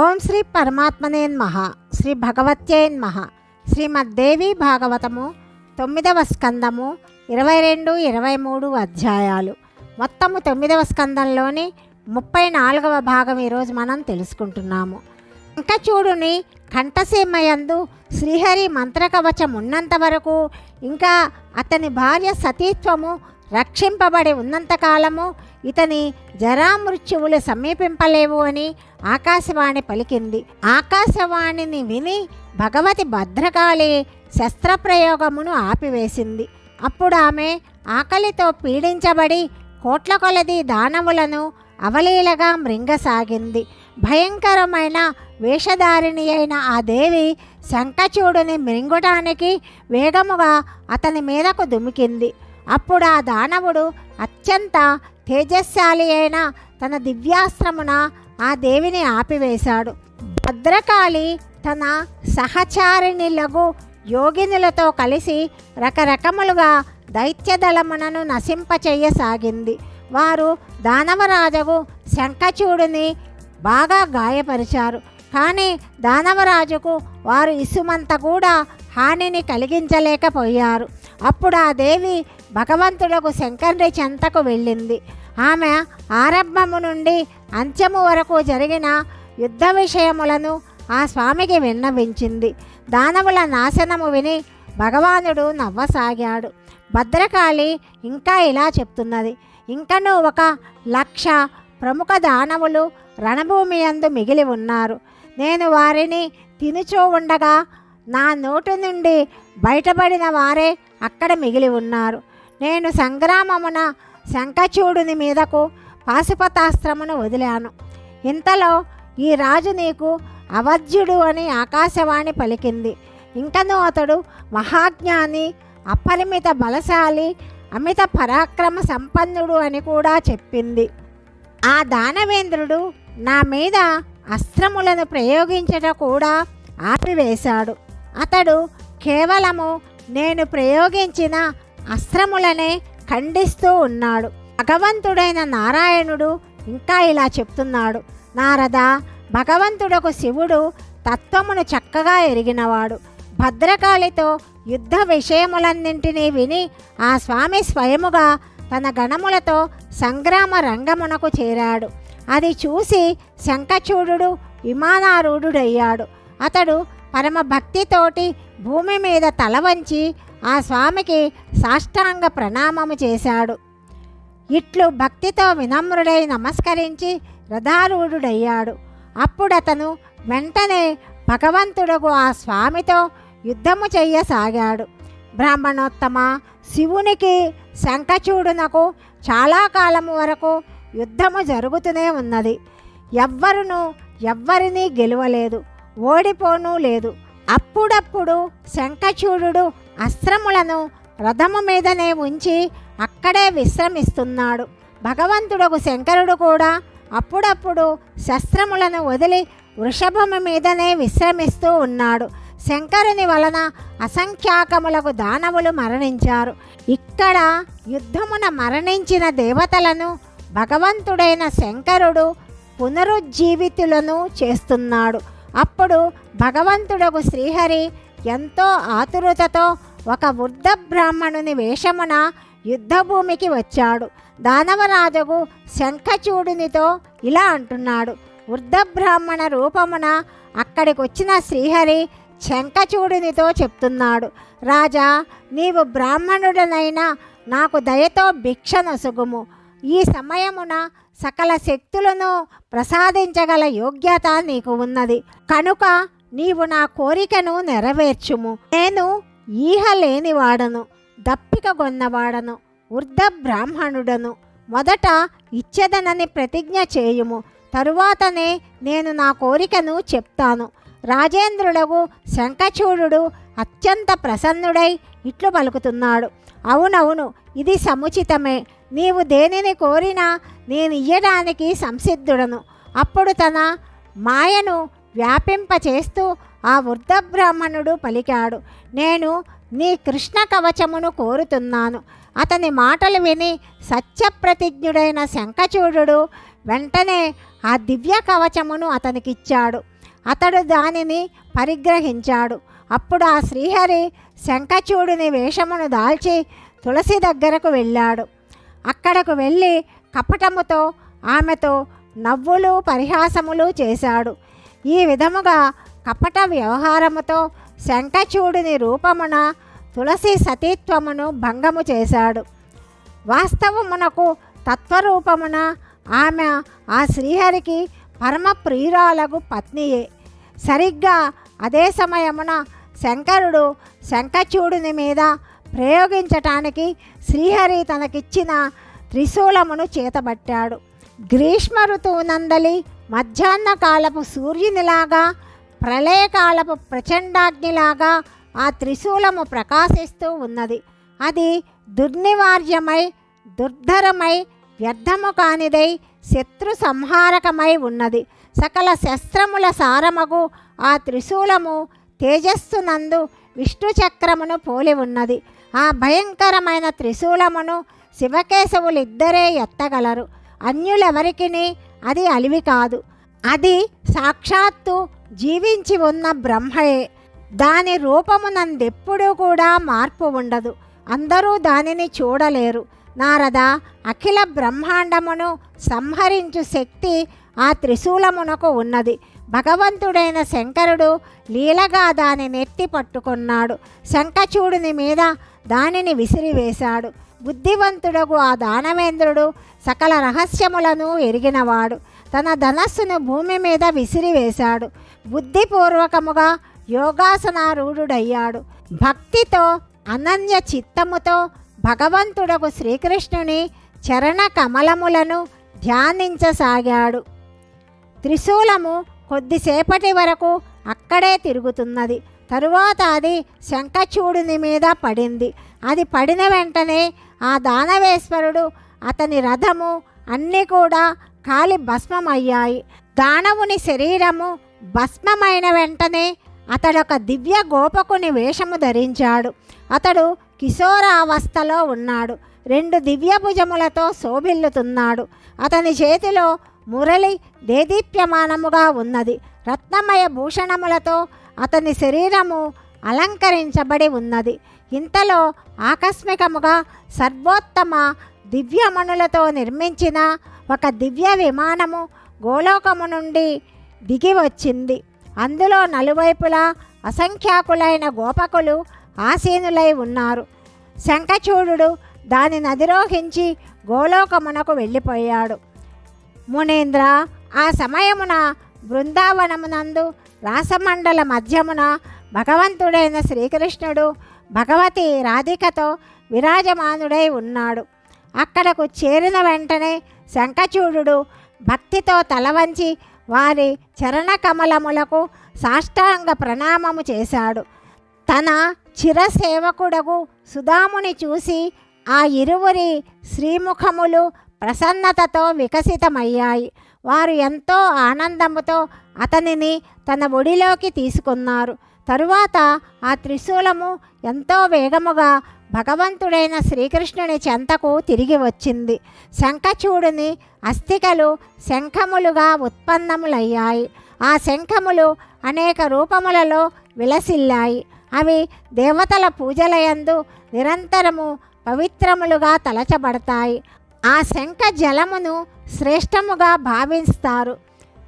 ఓం శ్రీ పరమాత్మనేన్మహ శ్రీ భగవత్యేన్మహ శ్రీమద్దేవి భాగవతము తొమ్మిదవ స్కందము ఇరవై రెండు ఇరవై మూడు అధ్యాయాలు. మొత్తము తొమ్మిదవ స్కందంలోని ముప్పై నాలుగవ భాగం ఈరోజు మనం తెలుసుకుంటున్నాము. చూడుని కంఠసీమయందు శ్రీహరి మంత్రకవచం ఉన్నంత వరకు ఇంకా అతని భార్య సతీత్వము రక్షింపబడి ఉన్నంతకాలము ఇతని జరామృత్యువులు సమీపింపలేవు అని ఆకాశవాణి పలికింది. ఆకాశవాణిని విని భగవతి భద్రకాళి శస్త్రప్రయోగమును ఆపివేసింది. అప్పుడు ఆమె ఆకలితో పీడించబడి కోట్ల కొలది దానవులను అవలీలగా మృంగసాగింది. భయంకరమైన వేషధారిణి అయిన ఆ దేవి శంఖచూడుని మృంగుటానికి వేగముగా అతని మీదకు దుమికింది. అప్పుడు ఆ దానవుడు అత్యంత తేజస్శాలి అయిన తన దివ్యాస్త్రమున ఆ దేవిని ఆపివేశాడు. భద్రకాళి తన సహచారిణిలకు యోగినులతో కలిసి రకరకములుగా దైత్యదళమునను నశింపచేయసాగింది. వారు దానవరాజుకు శంఖచూడుని బాగా గాయపరిచారు. కానీ దానవరాజుకు వారు ఇసుమంత కూడా హానిని కలిగించలేకపోయారు. అప్పుడు ఆ దేవి భగవంతుడకు శంకరుడి చెంతకు వెళ్ళింది. ఆమె ఆరంభము నుండి అంత్యము వరకు జరిగిన యుద్ధ విషయములను ఆ స్వామికి విన్నవించింది. దానవుల నాశనము విని భగవానుడు నవ్వసాగాడు. భద్రకాళి ఇంకా ఇలా చెప్తున్నది. ఇంకనూ ఒక లక్ష ప్రముఖ దానవులు రణభూమి యందు మిగిలి ఉన్నారు. నేను వారిని తినుచూ ఉండగా నా నోటి నుండి బయటపడిన వారే అక్కడ మిగిలి ఉన్నారు. నేను సంగ్రామమున శంఖచూడుని మీదకు పాశుపతాస్త్రమును వదిలాను. ఇంతలో ఈ రాజు నీకు అవధ్యుడు అని ఆకాశవాణి పలికింది. ఇంకనూ అతడు మహాజ్ఞాని అపరిమిత బలశాలి అమిత పరాక్రమ సంపన్నుడు అని కూడా చెప్పింది. ఆ దానవేంద్రుడు నా మీద అస్త్రములను ప్రయోగించట కూడా ఆపివేశాడు. అతడు కేవలము నేను ప్రయోగించిన అస్త్రములనే ఖండిస్తూ ఉన్నాడు. భగవంతుడైన నారాయణుడు ఇంకా ఇలా చెప్తున్నాడు. నారద భగవంతుడకు శివుడు తత్వమును చక్కగా ఎరిగినవాడు. భద్రకాళితో యుద్ధ విషయములన్నింటినీ విని ఆ స్వామి స్వయముగా తన గణములతో సంగ్రామ రంగమునకు చేరాడు. అది చూసి శంఖచూడు విమానారూఢుడయ్యాడు. అతడు పరమ భక్తితోటి భూమి మీద తల వంచి ఆ స్వామికి సాష్టాంగ ప్రణామము చేశాడు. ఇట్లు భక్తితో వినమ్రుడై నమస్కరించి రథారూఢుడయ్యాడు. అప్పుడతను వెంటనే భగవంతుడకు ఆ స్వామితో యుద్ధము చెయ్యసాగాడు. బ్రాహ్మణోత్తమ శివునికి శంఖచూడునకు చాలా కాలం వరకు యుద్ధము జరుగుతూనే ఉన్నది. ఎవ్వరును ఎవ్వరినీ గెలవలేదు. ఓడిపోను లేదు. అప్పుడప్పుడు శంఖచూడు అస్త్రములను రథము మీదనే ఉంచి అక్కడే విశ్రమిస్తున్నాడు. భగవంతుడకు శంకరుడు కూడా అప్పుడప్పుడు శస్త్రములను వదిలి వృషభము మీదనే విశ్రమిస్తూ ఉన్నాడు. శంకరుని వలన అసంఖ్యాకములకు దానవులు మరణించారు. ఇక్కడ యుద్ధమున మరణించిన దేవతలను భగవంతుడైన శంకరుడు పునరుజ్జీవితులను చేస్తున్నాడు. అప్పుడు భగవంతుడకు శ్రీహరి ఎంతో ఆతురతతో ఒక వృద్ధ బ్రాహ్మణుని వేషమున యుద్ధభూమికి వచ్చాడు. దానవరాజుకు శంఖచూడునితో ఇలా అంటున్నాడు. వృద్ధ బ్రాహ్మణ రూపమున అక్కడికి వచ్చిన శ్రీహరి శంఖచూడునితో చెప్తున్నాడు. రాజా నీవు బ్రాహ్మణుడనైనా నాకు దయతో భిక్ష నొసుగుము ఈ సమయమున సకల శక్తులను ప్రసాదించగల యోగ్యత నీకు ఉన్నది. కనుక నీవు నా కోరికను నెరవేర్చుము. నేను ఈహ లేనివాడను దప్పిక గొన్నవాడను వృద్ధ బ్రాహ్మణుడను. మొదట ఇచ్చెదనని ప్రతిజ్ఞ చేయుము. తరువాతనే నేను నా కోరికను చెప్తాను. రాజేంద్రులకు శంఖచూడు అత్యంత ప్రసన్నుడై ఇట్లు పలుకుతున్నాడు. అవునవును ఇది సముచితమే. నీవు దేనిని కోరినా నేను ఇయ్యడానికి సంసిద్ధుడను. అప్పుడు తన మాయను వ్యాపింపచేస్తూ ఆ వృద్ధ బ్రాహ్మణుడు పలికాడు నేను నీ కృష్ణ కవచమును కోరుతున్నాను. అతని మాటలు విని సత్యప్రతిజ్ఞుడైన శంఖచూడు వెంటనే ఆ దివ్య కవచమును అతనికిచ్చాడు. అతడు దానిని పరిగ్రహించాడు. అప్పుడు ఆ శ్రీహరి శంఖచూడుని వేషమును దాల్చి తులసి దగ్గరకు వెళ్ళాడు. అక్కడకు వెళ్ళి కపటముతో ఆమెతో నవ్వులు పరిహాసములు చేశాడు. ఈ విధముగా కపట వ్యవహారముతో శంఖచూడుని రూపమున తులసి సతీత్వమును భంగము చేశాడు. వాస్తవమునకు తత్వరూపమున ఆమె ఆ శ్రీహరికి పరమ ప్రియురాలకు పత్నియే. సరిగ్గా అదే సమయమున శంకరుడు శంఖచూడుని మీద ప్రయోగించటానికి శ్రీహరి తనకిచ్చిన త్రిశూలమును చేతబట్టాడు. గ్రీష్మ ఋతువునందలి మధ్యాహ్న కాలపు సూర్యునిలాగా ప్రళయకాలపు ప్రచండాగ్నిలాగా ఆ త్రిశూలము ప్రకాశిస్తూ ఉన్నది. అది దుర్నివార్యమై దుర్ధరమై వ్యర్థము కానిదై శత్రు సంహారకమై ఉన్నది. సకల శస్త్రముల సారమగు ఆ త్రిశూలము తేజస్సునందు నందు విష్ణుచక్రమును పోలి ఉన్నది. ఆ భయంకరమైన త్రిశూలమును శివకేశవులిద్దరే ఎత్తగలరు. అన్యులెవరికిని అది అలివి కాదు. అది సాక్షాత్తు జీవించి ఉన్న బ్రహ్మయే. దాని రూపమునందెప్పుడూ కూడా మార్పు ఉండదు. అందరూ దానిని చూడలేరు. నారద అఖిల బ్రహ్మాండమును సంహరించు శక్తి ఆ త్రిశూలమునకు ఉన్నది. భగవంతుడైన శంకరుడు లీలగా దాని నెత్తి పట్టుకున్నాడు. శంఖచూడుని మీద దానిని విసిరివేశాడు. బుద్ధివంతుడకు ఆ దానవేంద్రుడు సకల రహస్యములను ఎరిగినవాడు. తన ధనస్సును భూమి మీద విసిరివేశాడు. బుద్ధిపూర్వకముగా యోగాసనారూఢుడయ్యాడు. భక్తితో అనన్య చిత్తముతో భగవంతుడకు శ్రీకృష్ణుని చరణ కమలములను ధ్యానించసాగాడు. త్రిశూలము కొద్దిసేపటి వరకు అక్కడే తిరుగుతున్నది. తరువాత అది శంఖచూడుని మీద పడింది. అది పడిన వెంటనే ఆ దానవేశ్వరుడు అతని రథము అన్నీ కూడా కాలి భస్మమయ్యాయి. దానవుని శరీరము భస్మమైన వెంటనే అతడొక దివ్య గోపకుని వేషము ధరించాడు. అతడు కిశోరావస్థలో ఉన్నాడు. రెండు దివ్య భుజములతో శోభిల్లుతున్నాడు. అతని చేతిలో మురళి దేదీప్యమానముగా ఉన్నది. రత్నమయ భూషణములతో అతని శరీరము అలంకరించబడి ఉన్నది. ఇంతలో ఆకస్మికముగా సర్వోత్తమ దివ్యమణులతో నిర్మించిన ఒక దివ్య విమానము గోలోకము నుండి దిగి వచ్చింది. అందులో నలువైపులా అసంఖ్యాకులైన గోపకులు ఆసీనులై ఉన్నారు. శంఖచూడు దానిని అధిరోహించి గోలోకమునకు వెళ్ళిపోయాడు. మునేంద్ర ఆ సమయమున బృందావనమునందు రాసమండల మధ్యమున భగవంతుడైన శ్రీకృష్ణుడు భగవతి రాధికతో విరాజమానుడై ఉన్నాడు. అక్కడకు చేరిన వెంటనే శంఖచూడు భక్తితో తలవంచి వారి చరణకమలములకు సాష్టాంగ ప్రణామము చేశాడు. తన చిరసేవకుడగు సుధాముని చూసి ఆ ఇరువురి శ్రీముఖములు ప్రసన్నతతో వికసితమయ్యాయి. వారు ఎంతో ఆనందముతో అతనిని తన ఒడిలోకి తీసుకున్నారు. తరువాత ఆ త్రిశూలము ఎంతో వేగముగా భగవంతుడైన శ్రీకృష్ణుని చెంతకు తిరిగి వచ్చింది. శంఖచూడుని అస్థికలు శంఖములుగా ఉత్పన్నములయ్యాయి. ఆ శంఖములు అనేక రూపములలో విలసిల్లాయి. అవి దేవతల పూజలయందు నిరంతరము పవిత్రములుగా తలచబడతాయి. ఆ శంఖ జలమును శ్రేష్టముగా భావిస్తారు.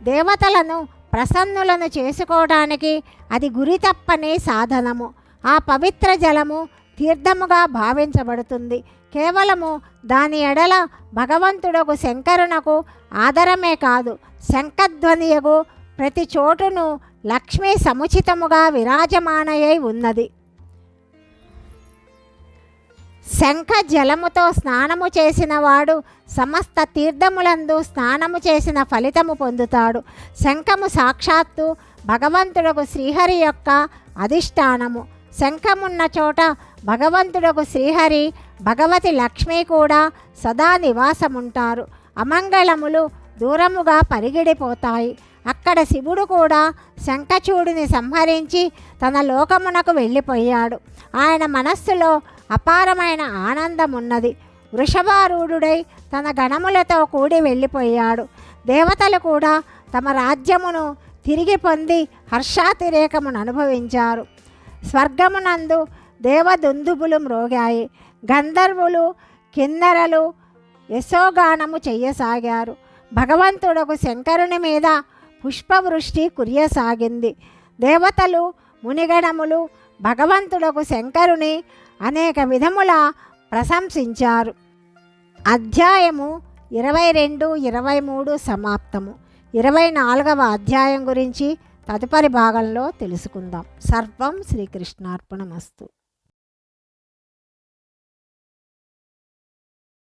దేవతలను ప్రసన్నులను చేసుకోవడానికి అది గురి తప్పని సాధనము. ఆ పవిత్ర జలము తీర్థముగా భావించబడుతుంది. కేవలము దాని ఎడల భగవంతుడకు శంకరునకు ఆదరమే కాదు శంఖధ్వనియగు ప్రతి చోటును లక్ష్మీ సముచితముగా విరాజమానయై ఉన్నది. శంఖ జలముతో స్నానము చేసినవాడు సమస్త తీర్థములందు స్నానము చేసిన ఫలితము పొందుతాడు. శంఖము సాక్షాత్తు భగవంతుడకు శ్రీహరి యొక్క అధిష్టానము. శంఖమున్న చోట భగవంతుడకు శ్రీహరి భగవతి లక్ష్మి కూడా సదా నివాసముంటారు. అమంగళములు దూరముగా పరిగిడిపోతాయి. అక్కడ శివుడు కూడా శంఖచూడిని సంహరించి తన లోకమునకు వెళ్ళిపోయాడు. ఆయన మనస్సులో అపారమైన ఆనందమున్నది. వృషభారూఢుడై తన గణములతో కూడి వెళ్ళిపోయాడు. దేవతలు కూడా తమ రాజ్యమును తిరిగి పొంది హర్షాతిరేకమును అనుభవించారు. స్వర్గమునందు దేవదుందుబులు మ్రోగాయి. గంధర్వులు కిన్నెరలు యశోగానము చెయ్యసాగారు. భగవంతుడకు శంకరుని మీద పుష్పవృష్టి కురియసాగింది. దేవతలు మునిగణములు భగవంతుడకు శంకరుని అనేక విధముల ప్రశంసించారు. అధ్యాయము ఇరవై రెండు ఇరవై మూడు సమాప్తము. ఇరవై నాలుగవ అధ్యాయం గురించి తదుపరి భాగంలో తెలుసుకుందాం. సర్వం శ్రీకృష్ణార్పణమస్తు.